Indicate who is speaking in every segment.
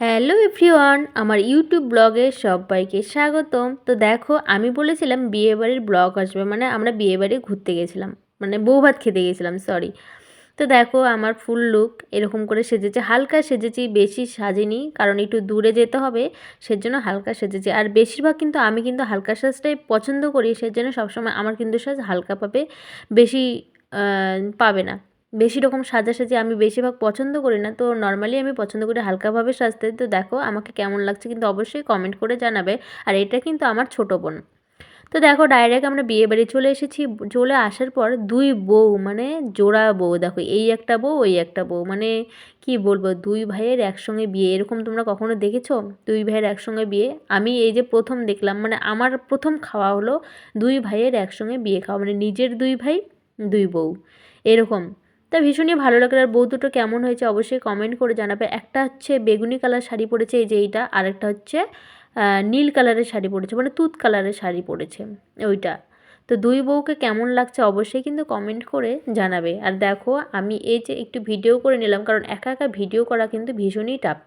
Speaker 1: Hello everyone, আমার YouTube ব্লগে সবাইকে স্বাগতম। তো দেখো, আমি বলেছিলাম বিয়েবাড়ির ব্লগ আসবে মানে আমরা বিয়েবাড়ি ঘুরতে গেছিলাম মানে বউ ভাত খেতে গেছিলাম সরি তো দেখো, আমার ফুল লুক এরকম করে সেজেছে, হালকা সেজেছি, বেশি সাজিনি, কারণ একটু দূরে যেতে হবে, সেজন্য হালকা সেজেছি। আর বেশিরভাগ কিন্তু আমি কিন্তু হালকা সাজটাই পছন্দ করি, সেজন্য সবসময় আমার কিন্তু সাজ হালকা পাবে, বেশি পাবে না। বেশি রকম সাজাসাজি আমি বেশিরভাগ পছন্দ করি না। তো নর্মালি আমি পছন্দ করি হালকাভাবে সাজতে। তো দেখো আমাকে কেমন লাগছে কিন্তু অবশ্যই কমেন্ট করে জানাবে। আর এটা কিন্তু আমার ছোটো বোন। তো দেখো ডাইরেক্ট আমরা বিয়ে বাড়ি চলে এসেছি। চলে আসার পর দুই বউ মানে জোড়া বউ। দেখো এই একটা বউ, ওই একটা বউ। মানে কি বলব, দুই ভাইয়ের একসঙ্গে বিয়ে। এরকম তোমরা কখনো দেখেছ? দুই ভাইয়ের একসঙ্গে বিয়ে। আমি এই যে প্রথম দেখলাম মানে আমার প্রথম খাওয়া হলো দুই ভাইয়ের একসঙ্গে বিয়ে খাওয়া। মানে নিজের দুই ভাই, দুই বউ। এরকম। তা ভীষণই ভালো লাগল আর বউ দুটো কেমন হয়েছে অবশ্যই কমেন্ট করে জানাবে। একটা হচ্ছে বেগুনি কালার শাড়ি পরেছে, এই যে এইটা আরেকটা হচ্ছে নীল কালারের শাড়ি পরেছে মানে তুত কালারের শাড়ি পরেছে, ওইটা। তো দুই বউকে কেমন লাগছে অবশ্যই কিন্তু কমেন্ট করে জানাবে। আর দেখো, আমি এই যে একটু ভিডিও করে নিলাম, কারণ একা একা ভিডিও করা কিন্তু ভীষণই টাফ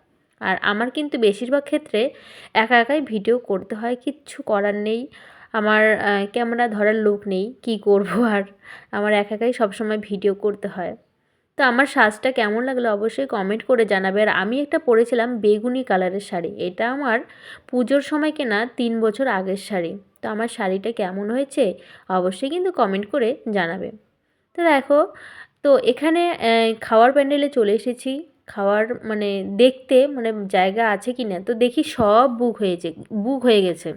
Speaker 1: আর আমার কিন্তু বেশিরভাগ ক্ষেত্রে একা একাই ভিডিও করতে হয়, কিচ্ছু করার নেই। আমার ক্যামেরা ধরার লোক নেই, কি করব আর? আমার একা একাই সবসময় ভিডিও করতে হয়। তো আমার সাজটা কেমন লাগল অবশ্যই কমেন্ট করে জানাবে। আর আমি একটা পরেছিলাম বেগুনি কালারের শাড়ি। এটা আমার পুজোর সময় কেনা তিন বছর আগের শাড়ি। তো আমার শাড়িটা কেমন হয়েছে অবশ্যই কিন্তু কমেন্ট করে জানাবে। তো দেখো, তো এখানে খাওয়ার প্যান্ডেলে চলে এসেছি। খাওয়ার মানে দেখতে মানে জায়গা আছে কি না তো দেখি সব বুক হয়েছে বুক হয়ে গেছে।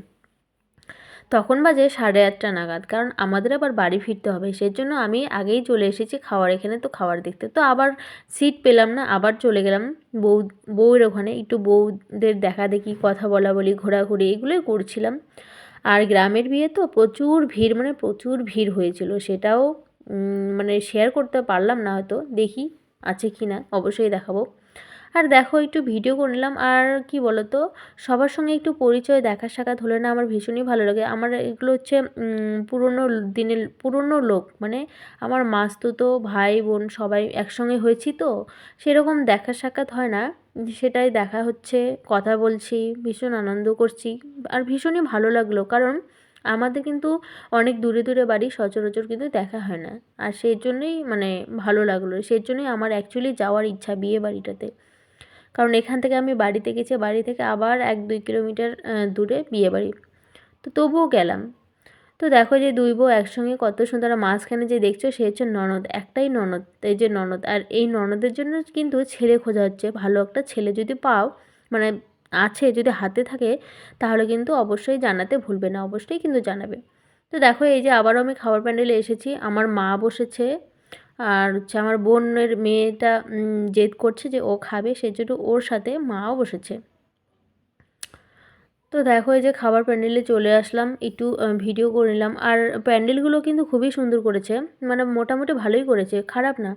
Speaker 1: তখন বাজে সাড়ে আটটা নাগাদ, কারণ আমাদের আবার বাড়ি ফিরতে হবে। সেজন্য আমি আগেই চলে এসেছি খাওয়ার এখানে, তো খাওয়ার দেখতে। তো আবার সিট পেলাম না, আবার চলে গেলাম বউ, বউয়ের ওখানে। একটু বউদের দেখা দেখি, কথা বলা বলি, ঘোরাঘুরি এগুলোই করছিলাম। আর গ্রামের বিয়ে তো প্রচুর ভিড় মানে প্রচুর ভিড় হয়েছিল। সেটাও মানে শেয়ার করতে পারলাম না হয়তো। দেখি আছে কি না অবশ্যই দেখাবো। আর দেখো একটু ভিডিও করে নিলাম। আর কি বলো তো সবার সঙ্গে একটু পরিচয়, দেখা সাক্ষাৎ হলে না আমার ভীষণই ভালো লাগে। আমার এগুলো হচ্ছে পুরনো দিনের, পুরনো লোক। মানে আমার তো ভাই বোন সবাই একসঙ্গে হয়েছি তো, সেরকম দেখা সাক্ষাৎ হয় না। সেটাই দেখা হচ্ছে, কথা বলছি, ভীষণ আনন্দ করছি। আর ভীষণই ভালো লাগল। কারণ আমাদের কিন্তু অনেক দূরে দূরে বাড়ি, সচরাচর কিন্তু দেখা হয় না। আর সেই জন্যই মানে ভালো লাগল। সেই জন্যই আমার অ্যাকচুয়ালি যাওয়ার ইচ্ছা বিয়ে বাড়িটাতে। কারণ এখান থেকে আমি বাড়িতে গেছি, বাড়ি থেকে আবার এক দুই কিলোমিটার দূরে বিয়েবাড়ি। তো তবুও গেলাম। তো দেখো যে দুই বউ একসঙ্গে কত সুন্দর মাঝখানে যে দেখছ সে হচ্ছে ননদ, একটাই ননদ, এই যে ননদ। আর এই ননদের জন্য কিন্তু ছেলে খোঁজা হচ্ছে, ভালো একটা ছেলে যদি পাও মানে আছে যদি হাতে থাকে, তাহলে কিন্তু অবশ্যই জানাতে ভুলবে না, অবশ্যই কিন্তু জানাবে। তো দেখো এই যে আবারও আমি খাবার প্যান্ডেলে এসেছি, আমার মা বসেছে আর হচ্ছে আমার বোনের মেয়েটা জেদ করছে যে ও খাবে, সেজন্য ওর সাথে মাও বসেছে। তো দেখো, এই যে খাবার প্যান্ডেলে চলে আসলাম, একটু ভিডিও করে নিলাম। আর প্যান্ডেলগুলো কিন্তু খুবই সুন্দর করেছে মানে মোটামুটি ভালোই করেছে, খারাপ না।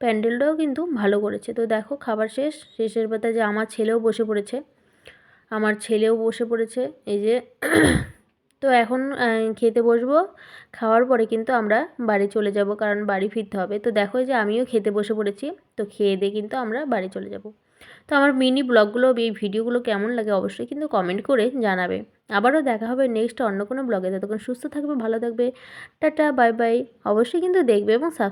Speaker 1: প্যান্ডেলটাও কিন্তু ভালো করেছে। তো দেখো, খাবার শেষ, শেষের পাতা যে আমার ছেলেও বসে পড়েছে। আমার ছেলেও বসে পড়েছে, এই যে তো এখন খেতে বসবো। খাওয়ার পরে কিন্তু আমরা বাড়ি চলে যাব, কারণ বাড়ি ফিরতে হবে। তো দেখো যে আমিও খেতে বসে পড়েছি। তো খেয়ে দিয়ে কিন্তু আমরা বাড়ি চলে যাব। তো আমার মিনি ব্লগগুলো, এই ভিডিওগুলো কেমন লাগে অবশ্যই কিন্তু কমেন্ট করে জানাবে। আবারও দেখা হবে নেক্সট অন্য কোনো ব্লগে। ততক্ষণ সুস্থ থাকবে, ভালো থাকবে। Tata, bye bye. অবশ্যই কিন্তু দেখবে এবং সাবস্ক্রাইব